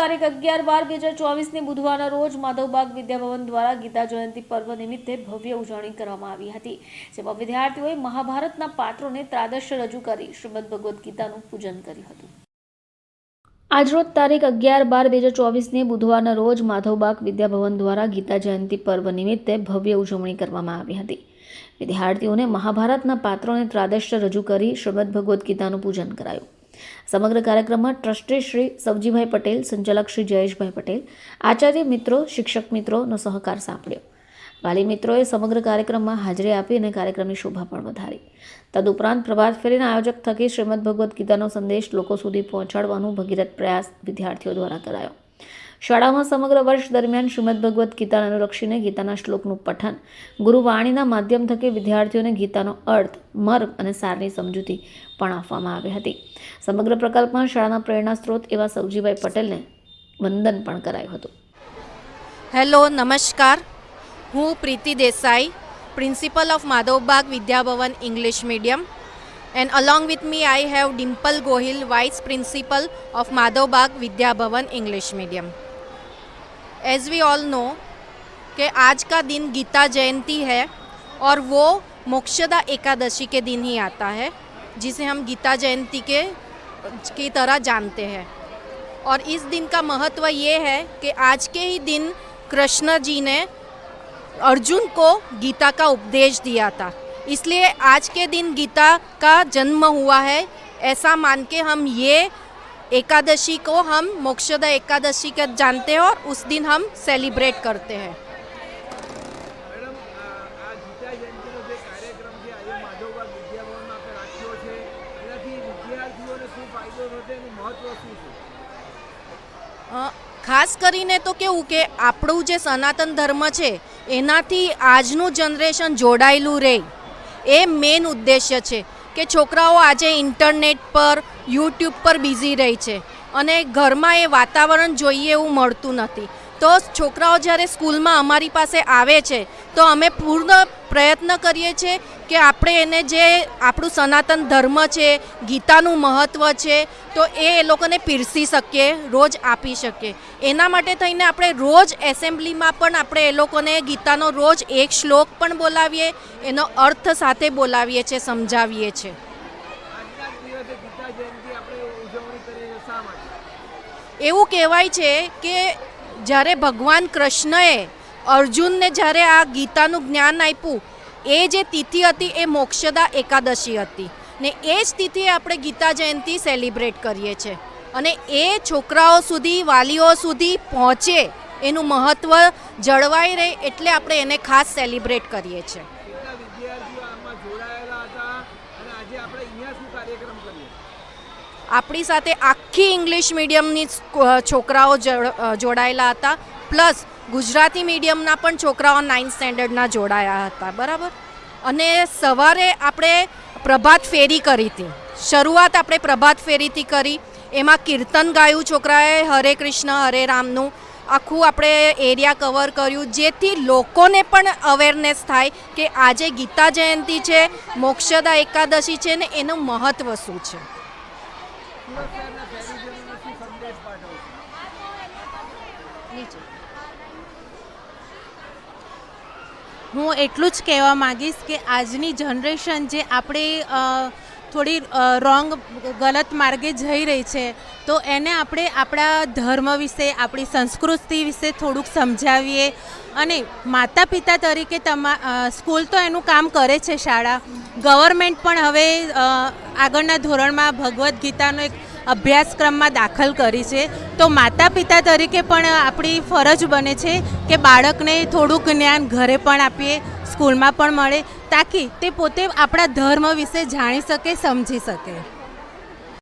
તારીખ અગિયાર બાર બે હજાર ચોવીસની બુધવારના રોજ માધવબાગ વિદ્યાભવન દ્વારા ગીતા જયંતિ પર્વ નિમિત્તે ભવ્ય ઉજવણી કરવામાં આવી હતી, જેમાં વિદ્યાર્થીઓએ મહાભારતના પાત્રોને ત્રાદશ્ય રજૂ કરી શ્રીમદ ભગવદ્ ગીતાનું પૂજન કર્યું હતું. આજરોજ તારીખ અગિયાર બાર બે હજાર ચોવીસની બુધવારના રોજ માધવબાગ વિદ્યાભવન દ્વારા ગીતા જયંતિ પર્વ નિમિત્તે ભવ્ય ઉજવણી કરવામાં આવી હતી. વિદ્યાર્થીઓને મહાભારતના પાત્રોને ત્રાદશ્ય રજૂ કરી શ્રીમદ ભગવદ્ ગીતાનું પૂજન કરાયું. સમગ્ર કાર્યક્રમમાં ટ્રસ્ટી શ્રી સવજીભાઈ પટેલ, સંચાલક શ્રી જયેશભાઈ પટેલ, આચાર્ય મિત્રો, શિક્ષક મિત્રોનો સહકાર સાંપડ્યો. વાલી મિત્રોએ સમગ્ર કાર્યક્રમમાં હાજરી આપી અને કાર્યક્રમની શોભા પણ વધારી. તદુપરાંત પ્રભાત ફેરીના આયોજક થકી શ્રીમદ ભગવદ્ ગીતાનો સંદેશ લોકો સુધી પહોંચાડવાનો ભગીરથ પ્રયાસ વિદ્યાર્થીઓ દ્વારા કરાયો. શાળામાં સમગ્ર વર્ષ દરમિયાન શ્રીમદ ભગવદ્ ગીતાને અનુલક્ષીને ગીતાના શ્લોકનું પઠન. ગુરુવાણીના માધ્યમ થકી વિદ્યાર્થીઓને ગીતાનો અર્થ, મર્મ અને સારની સમજૂતી પણ આપવામાં આવી હતી. સમગ્ર પ્રકલ્પમાં શાળાના પ્રેરણા સ્ત્રોત એવા સૌજીભાઈ પટેલને વંદન પણ કરાયું હતું. હેલો, નમસ્કાર. હું Preeti Desai, principal of Madhavbag Vidyabhavan English medium. And along with me I have Dimple Gohil vice principal of Madhavbag Vidyabhavan English medium as we all know कि आज का दिन गीता जयंती है और वो मोक्षदा एकादशी के दिन ही आता है, जिसे हम गीता जयंती के, की तरह जानते हैं। और इस दिन का महत्व ये है कि आज के ही दिन कृष्ण जी ने अर्जुन को गीता का उपदेश दिया था। इसलिए आज के दिन गीता का जन्म हुआ है, ऐसा मान के हम ये एकादशी को हम मोक्षदा एकादशी का जानते हैं और उस दिन हम सेलिब्रेट करते हैं મેડમ આ આ ગીતા જયંતિનો જે કાર્યક્રમ છે આજે માધવબાગ વિદ્યાભવનમાં આપણે રાખ્યો છે એનાથી વિદ્યાર્થીઓને શું ફાયદો થશે એનું મહત્વ શું છે અ, ખાસ કરીને તો કેવું કે આપણું જે સનાતન ધર્મ છે એનાથી આજનું જનરેશન જોડાયેલું રહે એ મેઇન ઉદ્દેશ્ય છે કે છોકરાઓ આજે ઇન્ટરનેટ પર યુટ્યુબ પર બિઝી રહી છે અને ઘરમાં એ વાતાવરણ જોઈએ એવું મળતું નથી. તો છોકરાઓ જ્યારે સ્કૂલમાં અમારી પાસે આવે છે, તો અમે પૂર્ણ પ્રયત્ન કરીએ છીએ કે આપણે એને જે આપણું સનાતન ધર્મ છે, ગીતાનું મહત્ત્વ છે, તો એ લોકોને પીરસી શકીએ, રોજ આપી શકીએ. એના માટે થઈને આપણે રોજ એસેમ્બલીમાં પણ આપણે એ લોકોને ગીતાનો રોજ એક શ્લોક પણ બોલાવીએ, એનો અર્થ સાથે બોલાવીએ છીએ, સમજાવીએ છીએ. એવું કહેવાય છે કે જ્યારે ભગવાન કૃષ્ણએ અર્જુનને જ્યારે આ ગીતાનું જ્ઞાન આપ્યું, એ જે તિથિ હતી એ મોક્ષદા એકાદશી હતી. ને એ જ તિથિએ આપણે ગીતા જયંતિ સેલિબ્રેટ કરીએ છીએ. અને એ છોકરાઓ સુધી, વાલીઓ સુધી પહોંચે એનું મહત્ત્વ જળવાઈ રહે એટલે આપણે એને ખાસ સેલિબ્રેટ કરીએ છીએ કેટલા વિદ્યાર્થીઓ આમાં જોડાયેલા હતા અને આજે આપણે અહીંયા શું કાર્યક્રમ કરીએ આપણી સાથે આખી ઇંગ્લિશ મીડિયમની છોકરાઓ જોડાયેલા હતા. પ્લસ ગુજરાતી મીડિયમના પણ છોકરાઓ નાઇન્થ સ્ટેન્ડર્ડના જોડાયા હતા. બરાબર? અને સવારે આપણે પ્રભાત ફેરી કરી હતી. શરૂઆત આપણે પ્રભાત ફેરીથી કરી. એમાં કીર્તન ગાયું છોકરાએ, હરે કૃષ્ણ, હરે રામનું. આખું આપણે એરિયા કવર કર્યું, જેથી લોકોને પણ અવેરનેસ થાય કે આજે ગીતા જયંતિ છે, મોક્ષદા એકાદશી છે ને એનું મહત્ત્વ શું છે. હું એટલું જ કહેવા માંગીશ કે આજની જનરેશન જે આપણે થોડી રોંગ ગલત માર્ગે જઈ રહી છે, તો એને આપણે આપણા ધર્મ વિશે, આપણી સંસ્કૃતિ વિશે થોડુંક સમજાવીએ અને માતા પિતા તરીકે તમા સ્કૂલ તો એનું કામ કરે છે શાળા. ગવર્મેન્ટ પણ હવે આગળના ધોરણમાં ભગવદ્ ગીતાનો એક અભ્યાસક્રમમાં દાખલ કરી છે. તો માતા પિતા તરીકે પણ આપણી ફરજ બને છે કે બાળકને થોડુંક જ્ઞાન ઘરે પણ આપીએ, સ્કૂલમાં પણ મળે. તાકી તે પોતે આપણા ધર્મ વિશે જાણી શકે સમજી શકે